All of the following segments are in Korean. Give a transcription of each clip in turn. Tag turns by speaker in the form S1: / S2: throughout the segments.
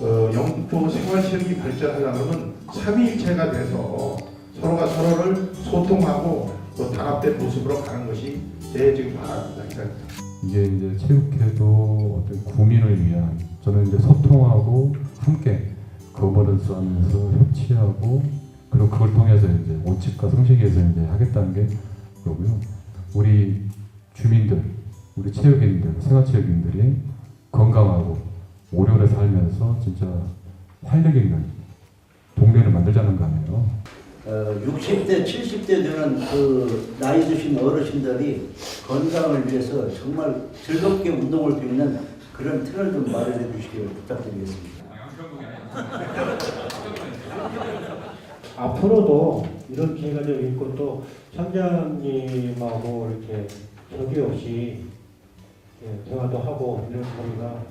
S1: 어, 영토 생활체육이 발전하려면 삼위일체가 돼서 서로가 서로를 소통하고 또 단합된 모습으로 가는 것이 제 지금. 이상입니다.
S2: 이게 이제 체육회도 어떤 구민을 위한 저는 이제 소통하고 함께 거버넌스 하면서 협치하고 그리고 그걸 통해서 이제 원칙과 성실에서 이제 하겠다는 게 그거고요. 우리 주민들, 우리 체육인들, 생활체육인들이 건강하고 오래오래 살면서 진짜 활력 있는 동네를 만들자는 거 아니에요.
S3: 어, 60대, 70대 되는 그 나이 드신 어르신들이 건강을 위해서 정말 즐겁게 운동할 수 있는 그런 틀을 좀 마련해 주시길 부탁드리겠습니다.
S4: 앞으로도 이런 기회가 좀 있고 또 청장님하고 이렇게 적이 없이 예, 대화도 하고 이런 자리가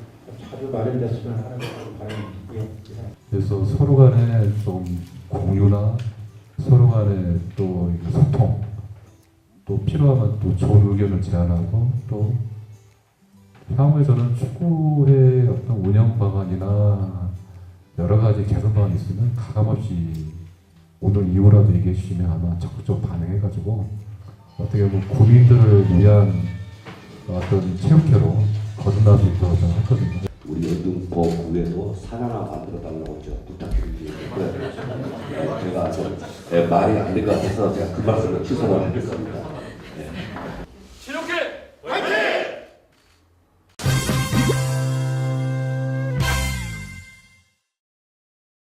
S4: 자주 마련됐으면 하는 그런 바람입니다. 예.
S2: 그래서 서로 간에 좀 공유나 서로 간에 또 소통, 또 필요하면 또 좋은 의견을 제안하고 또 향후에 저는 축구의 어떤 운영 방안이나 여러 가지 개선 방안이 있으면 가감없이 오늘 이후라도 얘기해 주시면 아마 적극적으로 반응해가지고 어떻게 보면 국민들을 위한 어떤 체육회로 거듭날 수 저는 했거든요.
S5: 우리 연등포 구에도 산 하나 만들어 달라고 저 부탁드리고요. 네, 제가 좀 네, 말이 안 될 것 같아서 제가 그 말씀을 취소를 하겠습니다.